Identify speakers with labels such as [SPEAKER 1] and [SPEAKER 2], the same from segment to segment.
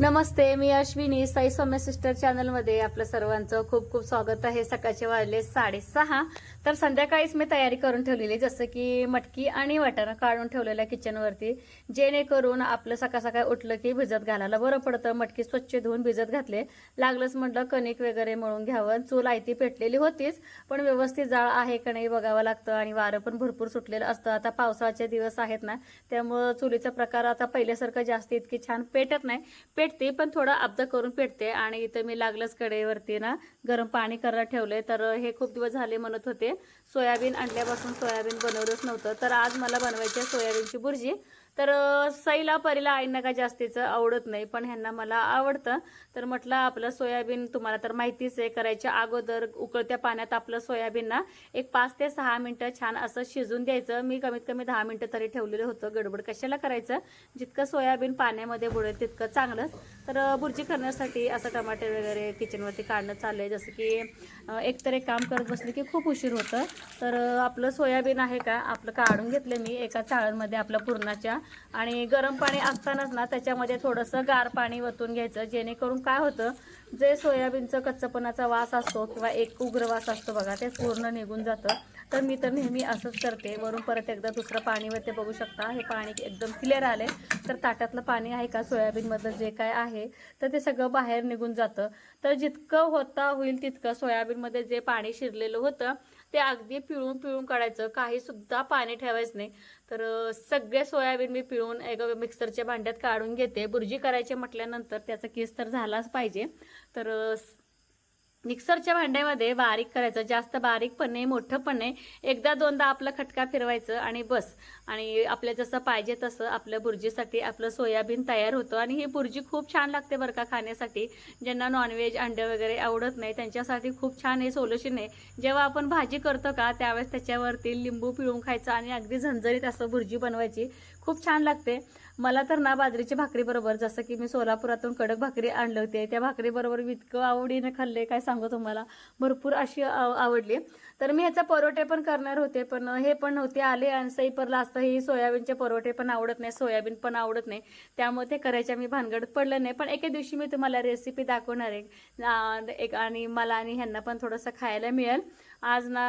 [SPEAKER 1] नमस्ते मी अश्विनी. साई सौम्य सिस्टर चॅनलमध्ये आपलं सर्वांचं खूप खूप स्वागत आहे. सकाळचे वाजले साडेसहा. तर संध्याकाळीच मी तयारी करून ठेवलेली जसं की मटकी आणि वाटाणा काढून ठेवलेलं किचनवरती. जेणेकरून आपलं सकाळ सकाळ उठलं की भिजत घालायला बरं पडतं. मटकी स्वच्छ धुवून भिजत घातले. लागलंच म्हटलं कणिक वगैरे मळून घ्यावं. चूल आयती पेटलेली होतीच पण व्यवस्थित जाळ आहे का नाही बघावं लागतं आणि वारं पण भरपूर सुटलेलं असतं. आता पावसाचे दिवस आहेत ना त्यामुळं चुलीचा प्रकार आता पहिल्यासारखं जास्त इतकी छान पेटत नाही. पेट फेटते पण थोडं अब्द करून पेटते. आणि इथं मी लागलंच कडेवरती ना गरम पाणी करायला ठेवले तर हे खूप दिवस झाले म्हणत होते. सोयाबीन आणल्यापासून सोयाबीन बनवलंच नव्हतं. तर आज मला बनवायची आहे सोयाबीनची बुर्जी तर सैला सईला परीला आईंना काय जास्तीचं आवडत नाही पण ह्यांना मला आवडतं. तर म्हटलं आपलं सोयाबीन तुम्हाला तर माहितीच आहे करायच्या अगोदर उकळत्या पाण्यात आपलं सोयाबीनना एक पाच ते सहा मिनटं छान असं शिजून द्यायचं. मी कमीत कमी दहा मिनटं तरी ठेवलेलं होतं गडबड कशाला करायचं? जितकं सोयाबीन पाण्यामध्ये बुडेल तितकं चांगलंच. तर बुर्जी करण्यासाठी असं टमाटे वगैरे किचनवरती काढणं चाललं आहे जसं की एकतर एक काम करत बसले की खूप उशीर होतं. तर आपलं सोयाबीन आहे का? आपलं काढून घेतलं मी एका चाळणमध्ये आपल्या पुरणाच्या. आणि गरम पाणी असतानाच ना त्याच्यामध्ये थोडंसं गार पाणी वतून घ्यायचं. जेणेकरून काय होतं जे सोयाबीनचं कच्चपणाचा वास असतो किंवा एक उग्र वास असतो बघा ते पूर्ण निघून जातं. तर मी तर नेहमी असंच करते. वरून परत एकदा दुसरं पाणी वरते बघू शकता. हे पाणी एकदम क्लिअर आले तर ताटातलं पाणी आहे का? सोयाबीनमधलं जे काय आहे तर ते सगळं बाहेर निघून जातं. तर जितकं होता होईल तितकं सोयाबीनमध्ये जे पाणी शिरलेलं होतं ते अगदी पिळून पिळून काढायचं. काही सुद्धा पाणी ठेवायचं नाही. तर सगळे सोयाबीन मी पिळून एका मिक्सरच्या भांड्यात काढून घेते. बुर्जी करायची म्हटल्यानंतर त्याचा केस तर झालाच पाहिजे. तर मिक्सरच्या भांड्यामध्ये बारीक करायचं जास्त बारीक पण नाही मोठं पण नाही एकदा दोनदा आपला खटका फिरवायचं आणि बस. आणि आपल्या जसं पाहिजे तसं आपल्या भुर्जीसाठी आपलं सोयाबीन तयार होतं. आणि ही भुर्जी खूप छान लागते बरं का खाण्यासाठी. ज्यांना नॉनव्हेज अंडे वगैरे आवडत नाही त्यांच्यासाठी खूप छान हे सोल्युशन आहे. जेव्हा आपण भाजी करतो का त्यावेळेस त्याच्यावरती लिंबू पिळून खायचं आणि अगदी झणझणीत असं भुर्जी बनवायची. खूप छान लागते. मला तर ना बाजरीची भाकरी बरोबर जसं की मी सोलापुरातून कडक भाकरी आणले होते त्या भाकरी बरोबर इतकं आवडीने खाल्ले काय सांगू तुम्हाला? भरपूर अशी आव- आवडली. तर मी ह्याचा परोठे पण करणार होते पण हे पण नव्हते आले आणि सई परला असतं हे सोयाबीनचे परोठे पण आवडत नाही सोयाबीन पण आवडत नाही. त्यामुळे ते करायच्या मी भानगडत पडलं नाही पण एके दिवशी मी तुम्हाला रेसिपी दाखवणार आहे. एक आणि मला आणि ह्यांना पण थोडंसं खायला मिळेल. आज ना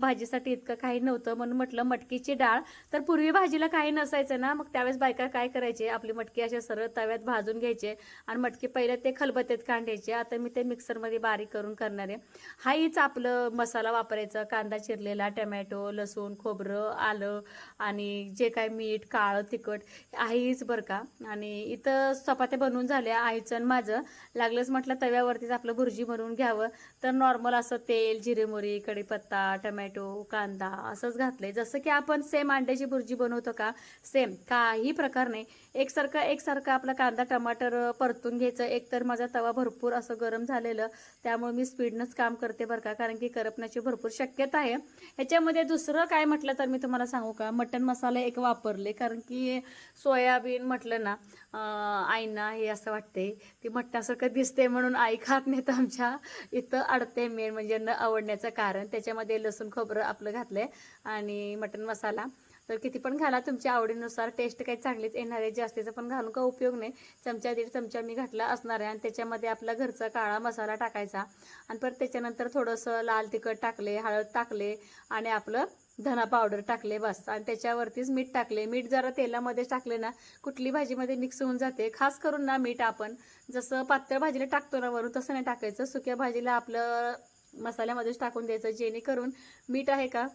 [SPEAKER 1] भाजीसाठी इतकं काही नव्हतं म्हणून म्हटलं मटकीची डाळ. तर पूर्वी भाजीला काही नसायचं ना मग त्यावेळेस बायका काय करायचे? आपली मटकी असे सरळ तव्यात भाजून घ्यायचे आणि मटकी पहिले ते खलबत्त्यात कांडायचे. आता मी ते मिक्सरमध्ये बारीक करून करणार आहे. हाहीच आपलं मसाला वापरायचा कांदा चिरलेला टमॅटो लसूण खोबरं आलं आणि जे काय मीठ काळं तिखट आहेच बरं का. आणि इथं चपात्या बनवून झाल्या आईचं आणि माझं. लागलंच म्हटलं तव्यावरतीच आपलं भुर्जी बनवून घ्यावं. तर नॉर्मल असं तेल जिरेमोरी कढीपत्ता टमॅटो कांदा असंच घातलंय. जसं की आपण सेम अंड्याची भुर्जी बनवतो का? सेम काही प्रकार नाही. एकसारखं एकसारखं आपला कांदा टमाटर परतून घ्यायचं. एक तर माझा तवा भरपूर असं गरम झालेलं. त्यामुळे मी स्पीडनंच काम करते बरं का. कारण की करपण्याची भरपूर शक्यता आहे. ह्याच्यामध्ये दुसरं काय म्हटलं तर मी तुम्हाला सांगू का? मटन मसाला एक वापरले. कारण की सोयाबीन म्हटलं ना आईना हे असं वाटते ती मटणासारखं दिसते म्हणून आई खात नाहीत आमच्या. इथं अडते मेन म्हणजे न आवडण्याचं कारण. त्याच्यामध्ये लसूण खोबरं आपलं घातलं आहे आणि मटण मसाला. तर किती पण घाला तुमच्या आवडीनुसार टेस्ट काही चांगलीच येणार आहे. जास्तीचं पण घालून का उपयोग नाही. चमचा दीड चमचा मी घातला असणार आहे आणि त्याच्यामध्ये आपला घरचा काळा मसाला टाकायचा. आणि परत त्याच्यानंतर थोडंसं लाल तिखट टाकले हळद टाकले आणि आपलं धना पावडर टाकले बस. आणि त्याच्यावरतीच मीठ टाकले. मीठ जरा तेलामध्ये टाकले ना कुठली भाजीमध्ये मिक्स होऊन जाते. खास करून ना मीठ आपण. जसं पातळ भाजीला टाकतो ना वरून तसं नाही टाकायचं. सुक्या भाजीला आपलं मसाल्यामध्येच टाकून द्यायचं जेणेकरून मीठ आहे का?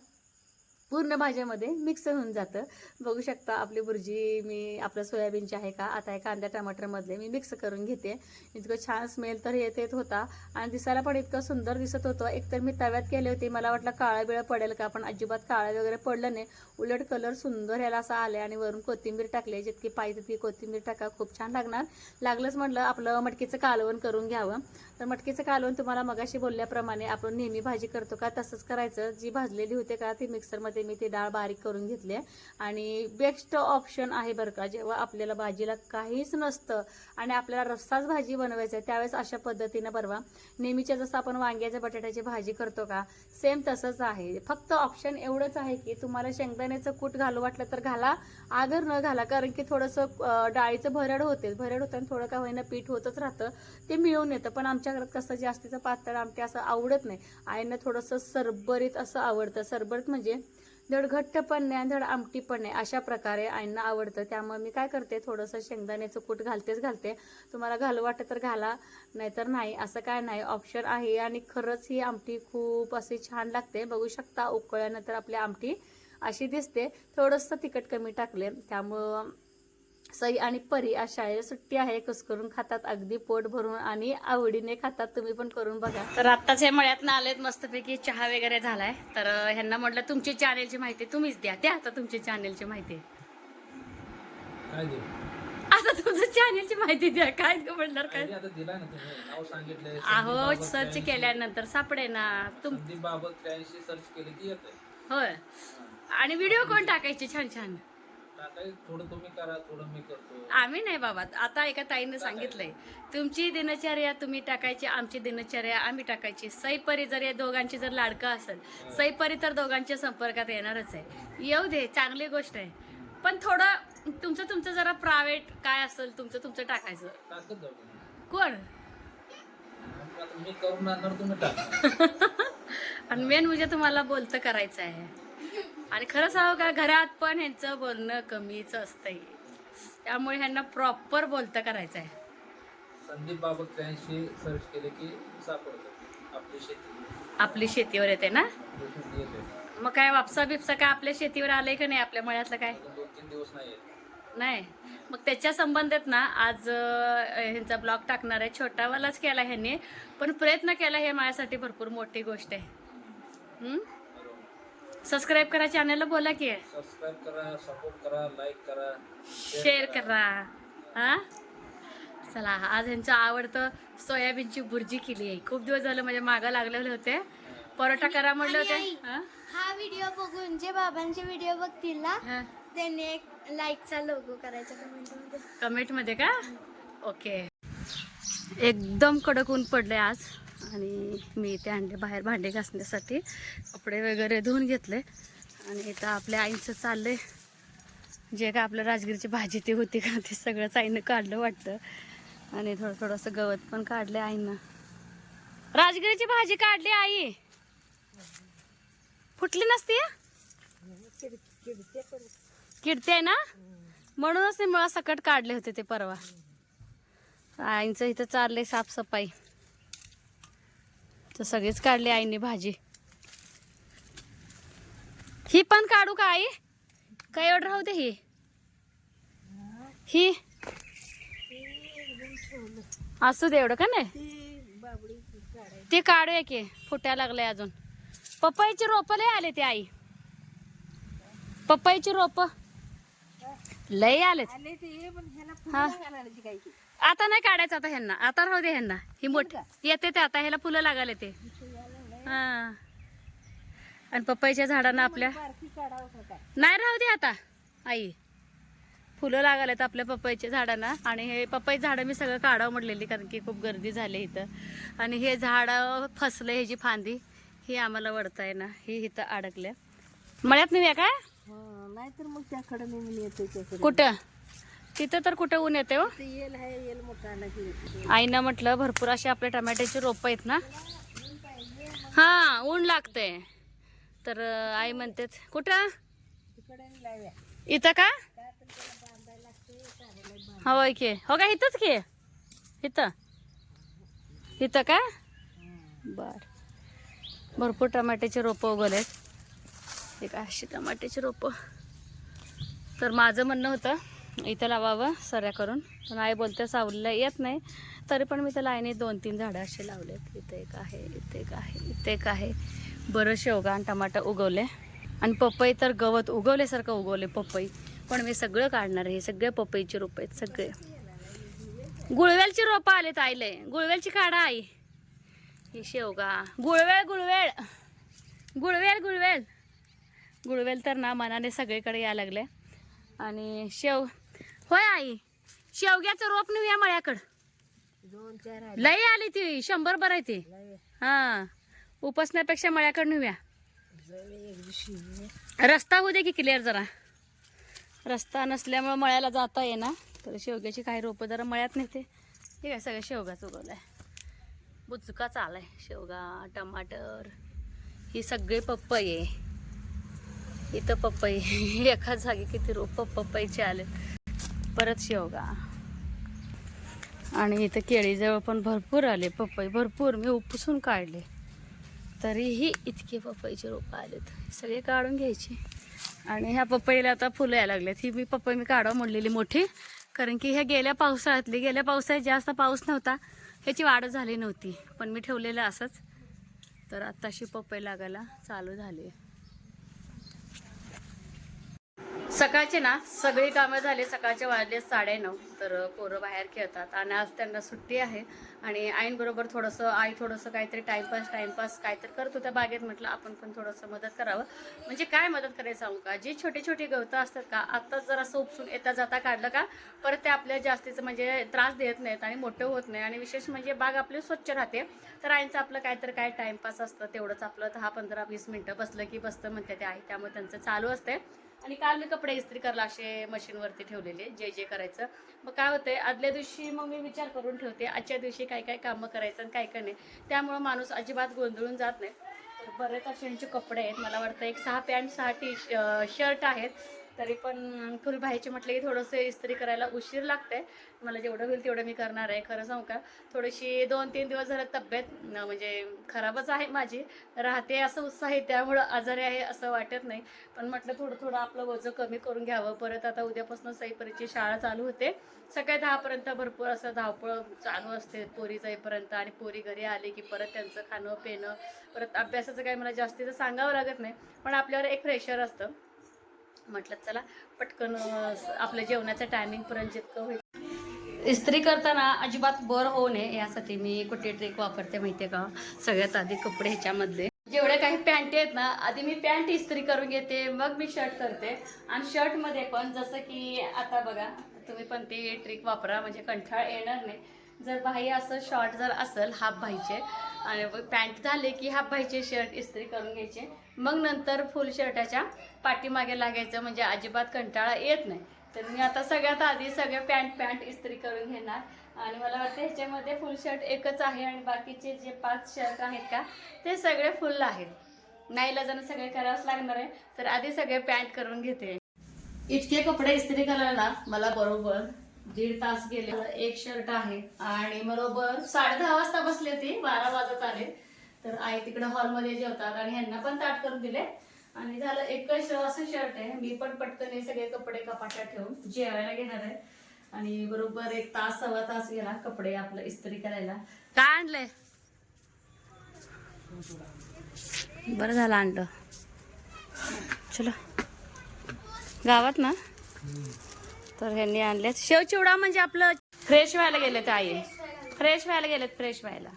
[SPEAKER 1] पूर्ण भाज्यामध्ये मिक्स होऊन जातं. बघू शकता आपली भुर्जी मी आपलं सोयाबीनची आहे का? आता हे कांदा टमाटरमधले मी मिक्स करून घेते. इतकं छान स्मेल तर येत येत होता. आणि दिसायला पण इतकं सुंदर दिसत होतं. एकतर मी तव्यात केले होते. मला वाटलं काळा बिळं पडेल का? पण अजिबात काळं वगैरे पडलं नाही. उलट कलर सुंदर ह्याला असा आले आणि वरून कोथिंबीर टाकले. जितकी पाहिजे तितकी कोथिंबीर टाका. खूप छान लागणार. लागलंच म्हटलं आपलं मटकीचं कालवण करून घ्यावं. तर मटकीचं कालवण तुम्हाला मगाशी बोलल्याप्रमाणे आपण नेहमी भाजी करतो का? तसंच करायचं. जी भाजलेली होते का ती मिक्सरमध्ये मी ती डाळ बारीक करून घेतली आहे. आणि बेस्ट ऑप्शन आहे बरं का जेव्हा आपल्याला भाजीला काहीच नसतं आणि आपल्याला रस्साच भाजी बनवायचं आहे त्यावेळेस अशा पद्धतीनं बरवा नेहमीच्या जसं आपण वांग्याच्या बटाट्याची भाजी करतो का सेम तसंच आहे. फक्त ऑप्शन एवढंच आहे की तुम्हाला शेंगदाण्याचं कूट घालू वाटलं तर घाला आगर न घाला कारण की थोडंसं डाळीचं भरड होते. भरड होतं आणि थोडं का होईना पीठ होतच राहतं ते मिळून येतं. पण आमच्या घरात कसं जास्तीचं पातळ आमटे असं आवडत नाही. आईनं थोडंसं सरबरीत असं आवडतं. सरबरीत म्हणजे धड घट्ट पण नाही आणि धड आमटी पण नाही. अशा प्रकारे आईंना आवडतं. त्यामुळे मी काय करते थोडंसं शेंगदाण्याचं कूट घालतेच घालते. तुम्हाला घालू वाटतं तर घाला नाहीतर नाही. असं काय नाही. ऑप्शन आहे आणि खरंच ही आमटी खूप अशी छान लागते. बघू शकता उकळल्यानंतर आपली आमटी अशी दिसते. थोडंसं तिखट कमी टाकले. त्यामुळं सई आणि परी आज शाळेला सुट्टी आहे करून खातात. अगदी पोट भरून आणि आवडीने खातात. तुम्ही पण करून बघा. तर आत्ताच हे मळ्यातनं आलेत मस्तपैकी चहा वगैरे झालाय. तर ह्यांना म्हटलं तुमची चॅनेलची माहिती तुम्हीच द्या. द्या आता तुमची चॅनेलची माहिती. आता तुमचं चॅनेलची माहिती द्या. काय म्हणणार काय?
[SPEAKER 2] आयडिया आता? दिला ना तुम्ही. नाव सांगितलंय.
[SPEAKER 1] अहो सर्च केल्यानंतर सापडे ना. तुम
[SPEAKER 2] संदीप बाबत त्र्याऐंशी सर्च केले की येतं
[SPEAKER 1] होय. आणि व्हिडिओ कोण टाकायचे? छान छान. आम्ही नाही बाबा. आता एका ताईनं सांगितलंय तुमची दिनचर्या तुम्ही टाकायची आमची दिनचर्या आम्ही टाकायची. सैपरी जर या दोघांची जर लाडकं असेल सैपरी तर दोघांच्या संपर्कात येणारच आहे. येऊ दे चांगली गोष्ट आहे. पण थोडं तुमचं तुमचं जरा प्रायव्हेट काय असेल तुमचं तुमचं टाकायचं. कोण? आणि मेन म्हणजे तुम्हाला बोलतं करायचं आहे. आणि खरं सांगू का घरात पण ह्यांचं बोलणं कमीच असतंय. त्यामुळे ह्यांना प्रॉपर बोलतं करायचं आहे
[SPEAKER 2] संदीप बाबत त्र्याऐंशी सर्च केले की सापडतं आपली शेती.
[SPEAKER 1] आपली शेतीवर येते ना?
[SPEAKER 2] येते.
[SPEAKER 1] मग काय वापसा बिपसा काय आपल्या शेतीवर आलंय का नाही? आपल्या मळ्यातलं काय?
[SPEAKER 2] दोन तीन दिवस नाही येत.
[SPEAKER 1] नाही. मग त्याच्या संबंधित ना आज अं, ह्यांचा ब्लॉग टाकणार आहे. छोटावालाच केला ह्यांनी. पण प्रयत्न केला हे माझ्यासाठी भरपूर मोठी गोष्ट आहे.
[SPEAKER 2] बरोबर
[SPEAKER 1] सबस्क्राईब करा चॅनलला बोला की.
[SPEAKER 2] सबस्क्राईब करा सपोर्ट करा लाईक करा
[SPEAKER 1] शेअर करा. हा? चला आज ह्यांचं आवडतं सोयाबीनची भुर्जी केली आहे. खूप दिवस झालं म्हणजे मागं लागलेले होते. परोठा करा म्हणले होते. हा?
[SPEAKER 3] हा व्हिडिओ बघून जे बाबांचे व्हिडिओ बघतील ना
[SPEAKER 1] हा.
[SPEAKER 3] त्यांनी एक लाईकचा लोगो करायचा कमेंटमध्ये
[SPEAKER 1] कमेंटमध्ये का? ओके एकदम कडक ऊन पडले आज. आणि मी ते आणले बाहेर भांडे घासण्यासाठी कपडे वगैरे धुवून घेतले. आणि इथं आपल्या आईचं चाललंय. जे का आपलं राजगिरीची भाजी ती होती का ते सगळंच आईनं काढलं वाटतं. आणि थोडं थोडंसं गवत पण काढलं आईनं. राजगिरीची भाजी काढली आई. फुटली नसती किडते ना? म्हणूनच ते मुळा सकट काढले होते ते परवा. आईचं इथं चाललंय साफसफाई. तर सगळीच काढली आईने भाजी. ही पण काढू का आई? काय एवढं राहू दे ही. ही. असू दे एवढं का नाही? ते काढूया की फुटायला लागलंय अजून. पपईची रोप लय आले ते आई. पपईची रोप. लय आलेत. हा. आता नाही काढायचं आता ह्यांना. आता राहू दे ह्यांना. ही मोठी येते ते आता. ह्याला फुलं लागायला ते हा. आणि पपईच्या झाडांना आपल्या नाही राहू दे आता. आई. फुलं लागायला आपल्या पपईच्या झाडांना. आणि हे पपई झाडं मी सगळं काढावं म्हटलेली कारण की खूप गर्दी झाली इथं. आणि हे झाड फसलं ह्याची फांदी ही आम्हाला वडताय ना. ही इथं अडकल्या. मळ्यात नाही काय?
[SPEAKER 4] नाहीतर मग त्याकडे येते त्याकडे.
[SPEAKER 1] कुठं? तिथं तर कुठं ऊन येते हो. आईनं म्हटलं भरपूर असे आपले टमॅट्याचे रोप आहेत ना? हा ऊन लागतंय. तर आई म्हणते कुठं? इथं का? होय की. हो का इथंच की? इथं? इथं का? बर. भरपूर टमाट्याचे रोपं उगवलेत. एक अशी टमाट्याची रोपं. तर माझं म्हणणं होतं इथं लावावं सऱ्या करून. पण आई बोलते सावलीला येत नाही. तरी पण मी त्याला आईने दोन तीन झाडं असे लावलेत इथे एक आहे इथे एक आहे इथे एक आहे. बरं शेवगा आणि टमाटर उगवले. आणि पपई तर गवत उगवल्यासारखं उगवले पपई. पण मी सगळं काढणार आहे. हे सगळे पपईचे रोप आहेत सगळे. गुळवेलची रोपं आलेत आईले. गुळवेलची काढा आई. ही शेवगा. गुळवेळ गुळवेळ गुळवेल गुळवेल. गुळवेल तर ना मनाने सगळीकडे यायला लागले. आणि शेव होय आई. शेवग्याचं रोप नेऊया मळ्याकडं. लई आली ती शंभर बरं आहे ती. हा. उपसण्यापेक्षा मळ्याकडं नेऊया. रस्ता होऊ दे की क्लिअर जरा. रस्ता नसल्यामुळे मळ्याला जाता ये ना तर शेवग्याची काही रोपं जरा मळ्यात नेते. ठीक आहे सगळं शेवगाच उगवलाय. आला आहे शेवगा टमाटर ही सगळे पप्पई आहे. इथं पपई एका जागी किती रोप पप्पईचे आले परत शेवगा. आणि इथं केळीजवळ पण भरपूर आले पपई भरपूर मी उपसून काढले. तरीही इतके पपईचे रोपं आलेत. सगळे काढून घ्यायचे. आणि ह्या पपईला आता फुलं यायला लागल्यात ही मी पपई मी काढावं म्हणलेली मोठी कारण की ह्या गेल्या पावसाळ्यातली गेल्या पावसाळ्यात जास्त पाऊस नव्हता. ह्याची वाढ झाली नव्हती पण मी ठेवलेलं असंच. तर आत्ताशी पपई लागायला चालू झाली. सकाळचे ना सगळी कामं झाली सकाळचे वाजले साडेनऊ. तर पोरं बाहेर खेळतात आणि आज त्यांना सुट्टी आहे. आणि आईंबरोबर थोडंसं आई थोडंसं काहीतरी टाईमपास टाईमपास काहीतरी करत होत्या बागेत म्हटलं आपण पण थोडंसं मदत करावं. म्हणजे काय मदत करायचं सांगू का? जी छोटी छोटी गवतं असतात का आत्ताच जर असं उपसून येता जाता काढलं का परत ते आपल्या जास्तीचं म्हणजे त्रास देत नाहीत आणि मोठं होत नाही. आणि विशेष म्हणजे बाग आपली स्वच्छ राहते. तर आईंचं आपलं काहीतरी काय टाईमपास असतं तेवढंच आपलं दहा पंधरा वीस मिनटं बसलं की बसतं म्हणते ते आई. त्यामुळे त्यांचं चालू असते आणि काल मी कपडे इस्त्री करायला असे मशीनवरती ठेवलेले जे जे करायचं. मग काय होतंय आदल्या दिवशी मग मी विचार करून ठेवते आजच्या दिवशी काय काय कामं करायचं आणि काय काय नाही. त्यामुळं माणूस अजिबात गोंधळून जात नाही. तर बरेच असे यांचे कपडे आहेत. मला वाटतं एक सहा पॅन्ट सहा टी शर्ट आहेत. तरी पण अंकुल भाईचे म्हटले की थोडंसं इस्त्री करायला उशीर लागते मला जेवढं होईल तेवढं मी करणार आहे खरं सांगू का? थोडीशी दोन तीन दिवस झालं तब्येत म्हणजे खराबच आहे माझी. राहते असं उत्साह आहे त्यामुळं आजारी आहे असं वाटत नाही. पण म्हटलं थोडं थोडं आपलं वजन कमी करून घ्यावं. परत आता उद्यापासून सईपरीची शाळा चालू होते. सकाळी दहापर्यंत भरपूर असं धावपळ चालू असते. पोरी जाईपर्यंत आणि पोरी घरी आली की परत त्यांचं खाणं पिणं परत अभ्यासाचं काही मला जास्तीचं सांगावं लागत नाही. पण आपल्यावर एक प्रेशर असतं. म्हटलं चला पटकन आपल्या जेवणाचं टायमिंगपर्यंत जितकं होईल. इस्त्री करताना अजिबात बर होऊ नये यासाठी मी कुठे ट्रिक वापरते माहितीये का? सगळ्यात आधी कपडे ह्याच्यामधले. जेवढे काही पॅन्ट आहेत ना आधी मी पॅन्ट इस्त्री करून घेते मग मी शर्ट करते. आणि शर्टमध्ये पण जसं की आता बघा तुम्ही पण ती ट्रिक वापरा म्हणजे कंठाळ येणार नाही. जर बाह्य असं शॉर्ट जर असेल हाफ भाईचे आणि पॅन्ट झाले की हाफ भाईचे शर्ट इस्त्री करून घ्यायचे. मग नंतर फुल शर्टाच्या पाठीमागे लागायचं म्हणजे अजिबात कंटाळा येत नाही. तर मी आता सगळ्यात आधी सगळे पॅन्ट पॅन्ट इस्त्री करून घेणार. आणि मला वाटतं ह्याच्यामध्ये फुल शर्ट एकच आहे आणि बाकीचे जे पाच शर्ट आहेत का ते सगळे फुल आहेत. नाहीला जण सगळे करावंच लागणार आहे. तर आधी सगळे पॅन्ट करून घेते. इतके कपडे इस्त्री करायला मला बरोबर दीड तास गेले. एक शर्ट आहे. आणि बरोबर साडे दहा वाजता बसले ते बारा वाजत आले. तर आई तिकडे हॉलमध्ये जेवतात आणि ह्यांना पण ताट करून दिले. आणि झालं एकच असं शर्ट आहे. मी पण पटकन हे सगळे कपडे कपाटात ठेवून जेवायला घेणार आहे. आणि बरोबर एक तास सव्वा तास गेला कपडे आपलं इस्त्री करायला. काय आणलंय? बरं झालं आणलं. चलो. गावात ना? तर ह्यांनी आणलेत शेव चिवडा म्हणजे आपलं फ्रेश व्हायला गेलेत आई. फ्रेश व्हायला गेलेत फ्रेश व्हायला.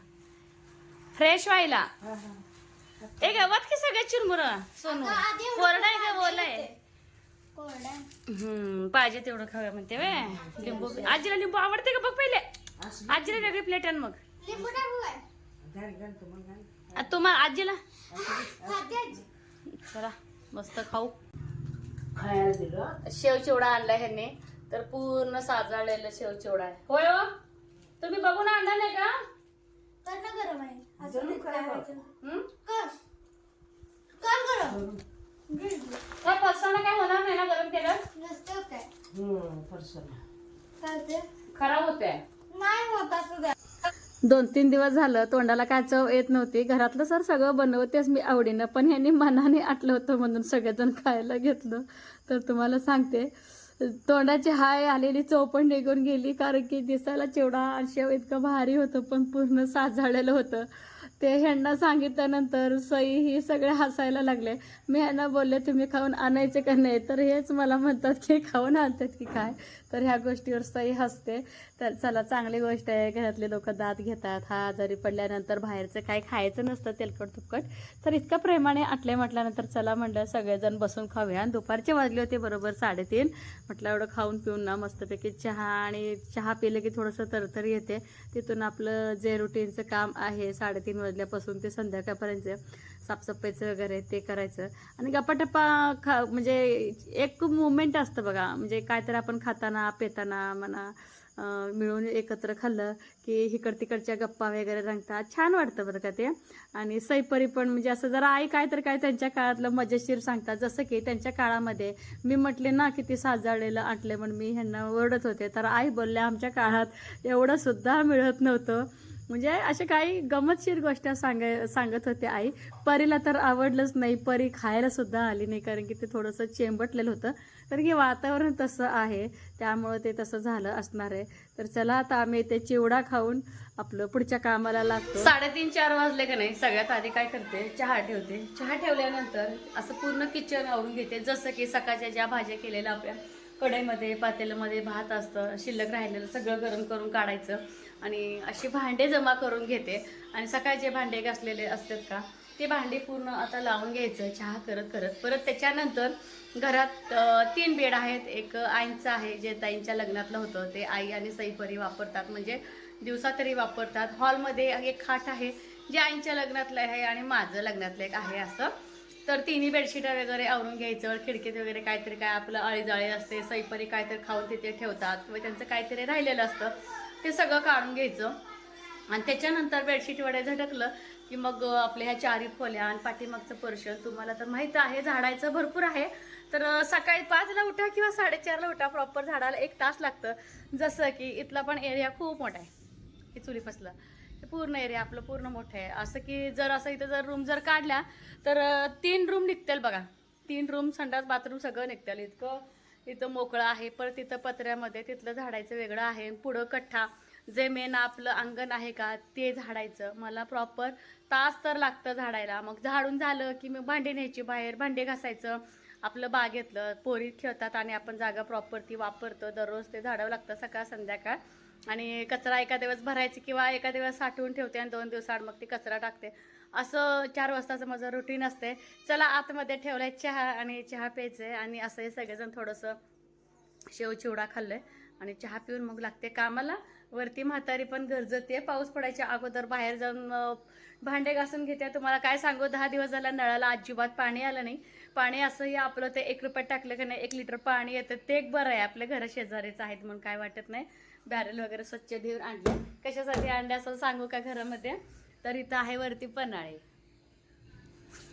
[SPEAKER 1] फ्रेश व्हायला. ए गवत की सगळे चिरमुर? सोनू कोरडा आहे का बोलाय हम्म पाहिजे तेवढं खाऊया म्हणते वे लिंबू आजीला लिंबू आवडते का बघ पहिले? आजीला वेगळी प्लेट आण मग. तुम्हाला आजीला. चला मस्त खाऊ.
[SPEAKER 4] खायला दिलं.
[SPEAKER 1] शेव चिवडा आणलाय ह्यांनी. तर पूर्ण साजळलेलं शेव चिवडा आहे. होय हो? तुम्ही बघून आणला नाही का?
[SPEAKER 3] कर ना गरम आहे. अजून
[SPEAKER 4] जरूर
[SPEAKER 3] एक
[SPEAKER 4] करा.
[SPEAKER 3] करायचं.
[SPEAKER 1] हम्म?
[SPEAKER 3] कर. कर गरम.
[SPEAKER 1] काय फरसाणं काय होणार नाही ना गरम केलं?
[SPEAKER 3] नसतं काय
[SPEAKER 4] हम्म फरसाण.
[SPEAKER 3] चालते
[SPEAKER 1] खराब होते
[SPEAKER 3] नाही होत असं द्या
[SPEAKER 1] दोन तीन दिवस झालं तोंडाला काय चव येत नव्हती. घरातलं सर सगळं बनवतेच मी आवडीनं पण ह्यांनी मनाने आटलं होतं म्हणून सगळेजण खायला घेतलं. तर तुम्हाला सांगते तोंडाची हाय आलेली चव पण निघून गेली कारण की दिसायला चिवडा आणि शेव इतकं भारी होतं पण पूर्ण साजाळलेलं होतं. ते ह्यांना सांगितल्यानंतर सई ही सगळे हसायला लागले. मी ह्यांना बोलले तुम्ही खाऊन आणायचे का नाही? तर हेच मला म्हणतात की खाऊन आणतात की काय? तर ह्या गोष्टीवर सई हसते. तर चला चांगली गोष्ट आहे घरातले लोक दात घेतात. हा आजारी पडल्यानंतर बाहेरचं काय खायचं नसतं तेलकट तुपकट. तर इतक्या प्रेमाने आटले म्हटल्यानंतर चला म्हणलं सगळेजण बसून खाऊया. आणि दुपारचे वाजले होते बरोबर साडेतीन. म्हटलं एवढं खाऊन पिऊन ना मस्तपैकी चहा आणि चहा पिलं की थोडंसं तरतरी येते. तिथून आपलं जे रुटीनचं काम आहे साडेतीन वाजल्यापासून ते संध्याकाळपर्यंत साफसफाईचं वगैरे ते करायचं. आणि गप्पाटप्पा खा म्हणजे एक मुवमेंट असतं बघा. म्हणजे काय तर आपण खाताना पेताना म्हणा मिळून एकत्र खाल्लं की इकड तिकडच्या गप्पा वगैरे रंगतात. छान वाटतं बरं का ते. आणि सैपरी पण म्हणजे असं जरा आई काय तर काय त्यांच्या काळातलं मजेशीर सांगतात. जसं की त्यांच्या काळामध्ये मी म्हटले ना किती साजाळलेलं आटले म्हणून मी ह्यांना ओरडत होते. तर आई बोलल्या आमच्या काळात एवढं सुद्धा मिळत नव्हतं. म्हणजे अशा काही गमतशीर गोष्टी सांगाय सांगत होते आई. परीला तर आवडलंच नाही. परी खायला सुद्धा आली नाही कारण की ते थोडंसं चेंबटलेलं होतं. कारण की वातावरण तसं आहे. त्यामुळं ते तसं झालं असणार आहे. तर चला आता आम्ही ते चिवडा खाऊन आपलं पुढच्या कामाला लागतो. साडेतीन चार वाजले का नाही? सगळ्यात आधी काय करते? चहा ठेवते. चहा ठेवल्यानंतर असं पूर्ण किचन आवरून घेते. जसं की सकाळच्या ज्या भाज्या केलेल्या आपल्या कढईमध्ये पातेल्यामध्ये भात असतं शिल्लक राहिलेलं सगळं गरम करून काढायचं. आणि अशी भांडे जमा करून घेते. आणि सकाळी जे भांडे घासलेले असतात का ते भांडे पूर्ण आता लावून घ्यायचं चहा करत करत. परत त्याच्यानंतर घरात तीन बेड आहेत. एक आईंचं आहे जे ताईंच्या लग्नातलं होतं. ते आई आणि सईपरी वापरतात. म्हणजे दिवसा तरी वापरतात. हॉलमध्ये एक खाट आहे जे आईंच्या लग्नातलं आहे आणि माझं लग्नातलं एक आहे असं. तर तिन्ही बेडशीटा वगैरे आवरून घ्यायचं. खिडकीत वगैरे काहीतरी काय आपलं अळीजाळी असते. सईपरी काहीतरी खाऊन तिथे ठेवतात. किंवा त्यांचं काहीतरी राहिलेलं असतं. ते सगळं काढून घ्यायचं. आणि त्याच्यानंतर बेडशीट वडे झटकलं की मग आपल्या ह्या चारी खोल्या आणि पाठीमागचं पर्शन तुम्हाला तर माहीत आहे झाडायचं भरपूर आहे. तर सकाळी पाचला उठा किंवा साडेचारला उठा प्रॉपर झाडाला एक तास लागतं. जसं की इथला पण एरिया खूप मोठा आहे. हे चुलीपासला हे पूर्ण एरिया आपलं पूर्ण मोठं आहे. असं की जर असं इथं जर रूम जर काढल्या तर तीन रूम निघतील बघा. तीन रूम संडास बाथरूम सगळं निघतील. इतकं इथं मोकळं आहे. परत तिथं पत्र्यामध्ये तिथलं झाडायचं वेगळं आहे. पुढं कठ्ठा. जे मेन आपलं अंगण आहे का ते झाडायचं. मला प्रॉपर तास तर लागतं झाडायला. मग झाडून झालं की मग भांडे न्यायची बाहेर. भांडे घासायचं. आपलं बागेतलं पोरी खेळतात आणि आपण जागा प्रॉपर ती वापरतो. दररोज ते झाडावं लागतं सकाळ संध्याकाळ. आणि कचरा एका दिवस भरायची किंवा एका दिवस साठवून ठेवते आणि दोन दिवसाआड मग ती कचरा टाकते. असं चार वाजताचं माझं रुटीन असते. चला आतमध्ये ठेवलाय चहा आणि चहा प्यायचं आहे आणि असं हे सगळेजण थोडंसं शेव चिवडा खाल्लंय आणि चहा पिऊन मग लागते कामाला. वरती म्हातारी पण गरजते पाऊस पडायच्या अगोदर बाहेर जाऊन भांडे घासून घेते. तुम्हाला काय सांगू? दहा दिवस झाला नळाला अजिबात पाणी आलं नाही. पाणी असंही आपलं ते एक रुपयात टाकलं की नाही एक लिटर पाणी येतं. ते एक बरं आहे. आपल्या घरा शेजारीच आहेत म्हणून काय वाटत नाही. बॅरल वगैरे स्वच्छ देऊन आणलं. कशासाठी आणलं असं सांगू का घरामध्ये? तर इथं आहे वरती पन्हाळे.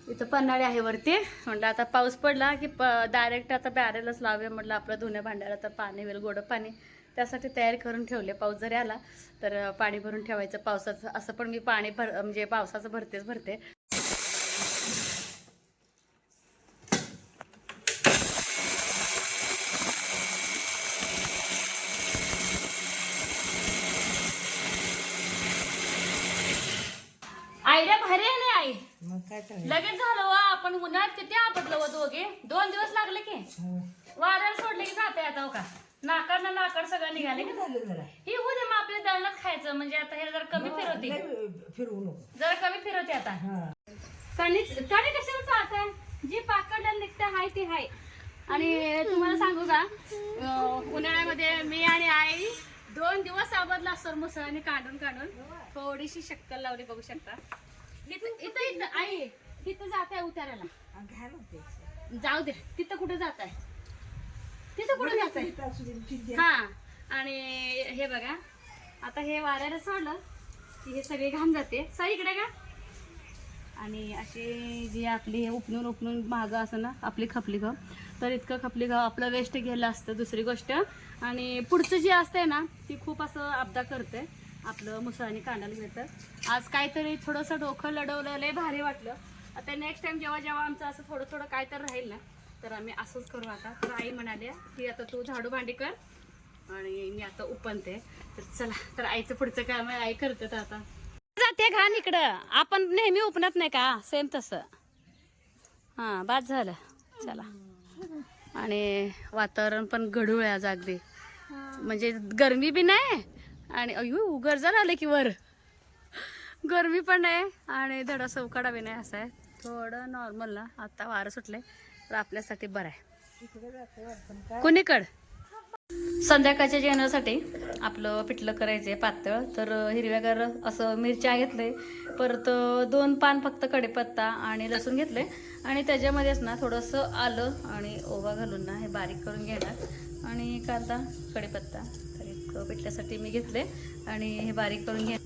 [SPEAKER 1] इथं पन्हाळे आहे वरती. म्हटलं आता पाऊस पडला की प डायरेक्ट आता बॅरेलच लावूया म्हटलं आपलं धुण्या भांड्याला तर पाणी होईल गोडं पाणी. त्यासाठी तयारी करून ठेवले पाऊस जरी आला तर पाणी भरून ठेवायचं पावसाचं असं पण मी पाणी भर म्हणजे पावसाचं भरतेच भरते. आयडिया भारी आहे ना आई?
[SPEAKER 4] मग काय तर
[SPEAKER 1] लगेच झालं वा आपण उन्हाळ्यात किती आपटलं व दोघे? दोन दिवस लागले की. वाऱ्याला सोडले की जाते आता हो का? नाकाड ना नाकाड सगळं निघाले की.
[SPEAKER 4] झालं जरा.
[SPEAKER 1] ही होऊ दे मग आपल्या दळणात खायचं म्हणजे आता हे जरा कमी फिरवते.
[SPEAKER 4] फिरवू नको.
[SPEAKER 1] जरा कमी फिरवते आता.
[SPEAKER 4] हा.
[SPEAKER 1] कणी कशाला चालत जी पाकडला निघतं हाय ते हाय. आणि तुम्हाला सांगू का अं, उन्हाळ्यामध्ये मी आणि आई दोन दिवस आबदला सर मुसळाने काढून काढून. थोडीशी शक्कल लावली बघू शकता. इथं इथं इथं आई तिथं जात आहे उतारायला
[SPEAKER 4] आ, घ्या ना ते
[SPEAKER 1] जाऊ दे तिथं कुठं जात आहे? तिथं कुठं जात आहे?
[SPEAKER 4] इथं असू दे, चिंध्या.
[SPEAKER 1] हा आणि हे बघा आता हे वाऱ्याला सोडलं की हे सगळे घाम जाते. सही इकडे का आणि अशी जी आपली उपणून उपणून मागं असं ना आपली खपली गाव तर इतकं खपली गाव आपलं वेस्ट गेलं असतं दुसरी गोष्ट. आणि पुढचं जे असतंय ना ती खूप असं अपदा करते आपलं मुसळाने कांडायला मिळतं आज काहीतरी थोडंसं डोकं लढवलं लय भारी वाटलं. आता नेक्स्ट टाइम जेव्हा जेव्हा आमचं असं थोडं थोडं काय तर राहील ना तर आम्ही असंच करू आता. तर आई म्हणाल्या की आता तू झाडू भांडी कर आणि मी आता उपनते. तर चला तर आईचं पुढचं काम आई करते तर आता. जाते घाण इकडं. आपण नेहमी उपनत नाही का? सेम तसं. हां बाद झालं. चला. आणि वातावरण पण गढूळ आहे आज अगदी. म्हणजे गरमी बी नाही आणि अयो गरजा आले की वर. गरमी पण आहे आणि धडा सवकाडा बी नाही असं आहे. थोडं नॉर्मल ना आता वारं सुटले तर आपल्यासाठी बरं आहे. कुणीकड? संध्याकाळच्या जेवणासाठी आपलं पिठलं करायचं आहे पातळ. तर हिरव्यागार असं मिरच्या घेतले परत दोन पान फक्त कढीपत्ता आणि लसूण घेतले आणि त्याच्यामध्येच ना थोडंसं आलं आणि ओवा घालून ना हे बारीक करून घेणार. आणि कांदा कढीपत्ता. पेटल्यासाठी मी घेतले आणि हे बारीक करून घे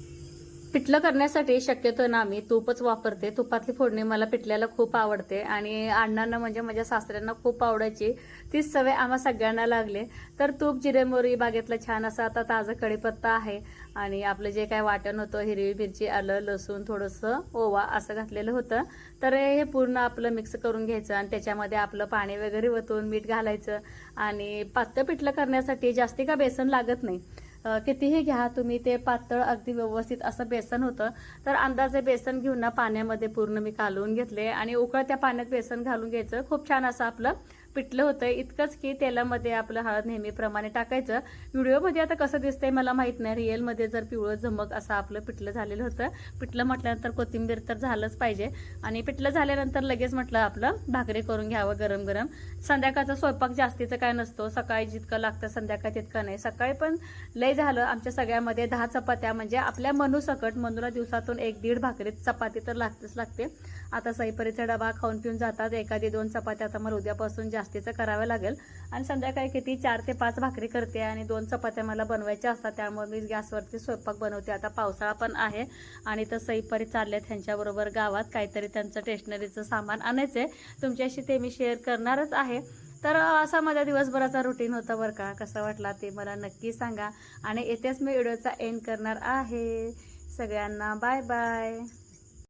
[SPEAKER 1] पिठलं करण्यासाठी शक्यतो ना मी तूपच वापरते. तुपातली फोडणी मला पिठल्याला खूप आवडते आणि अण्णांना म्हणजे माझ्या सासऱ्यांना खूप आवडायची. तीच सवय आम्हा सगळ्यांना लागले. तर तूप जिरे मोरी बागेतलं छान असं आता ताजं कढीपत्ता आहे आणि आपलं जे काय वाटण होतं हिरवी मिरची आलं लसूण थोडंसं ओवा असं घातलेलं होतं. तर हे पूर्ण आपलं मिक्स करून घ्यायचं आणि त्याच्यामध्ये आपलं पाणी वगैरे वतून मीठ घालायचं. आणि पातळ पिठलं करण्यासाठी जास्ती का बेसन लागत नाही. कितीही घ्या तुम्ही ते पातळ अगदी व्यवस्थित असं बेसन होतं तर अंदाजे बेसन घेऊन ना पाण्यामध्ये पूर्ण मी कालवून घेतले आणि उकळत्या पाण्यात बेसन घालून घ्यायचं. खूप छान असं आपलं पिठलं होतं इतकंच की तेलामध्ये आपलं हळद नेहमीप्रमाणे टाकायचं. व्हिडिओमध्ये आता कसं दिसतंय मला माहीत नाही. रिअलमध्ये जर पिवळं झमक असं आपलं पिठलं झालेलं होतं. पिठलं म्हटल्यानंतर कोथिंबीर तर झालंच पाहिजे. आणि पिठलं झाल्यानंतर लगेच म्हटलं आपलं भाकरी करून घ्यावं गरम गरम संध्याकाळचा स्वयंपाक जास्तीचं काय नसतो. सकाळी जितकं लागतं संध्याकाळ तितकं नाही. सकाळी पण लय झालं. आमच्या सगळ्यामध्ये दहा चपात्या म्हणजे आपल्या मनूसकट मनूला दिवसातून एक दीड भाकरी चपाती तर लागतेच लागते. आता सईपरीचा डबा खाऊन पिऊन जातात. एखादी दोन चपात्या आता मला उद्यापासून जास्तीचं करावं लागेल. आणि संध्याकाळी किती? चार ते पाच भाकरी करते आणि दोन चपात्या मला बनवायच्या असतात. त्यामुळे मी गॅसवरती स्वयंपाक बनवते. आता पावसाळा पण आहे आणि तर सईपरी चालल्यात त्यांच्याबरोबर गावात. काहीतरी त्यांचं स्टेशनरीचं सामान आणायचं आहे तुमच्याशी ते मी शेअर करणारच आहे. तर असा माझ्या दिवसभराचा रुटीन होता बरं का. कसा वाटला ते मला नक्की सांगा. आणि येथेच मी व्हिडिओचा एंड करणार आहे. सगळ्यांना बाय बाय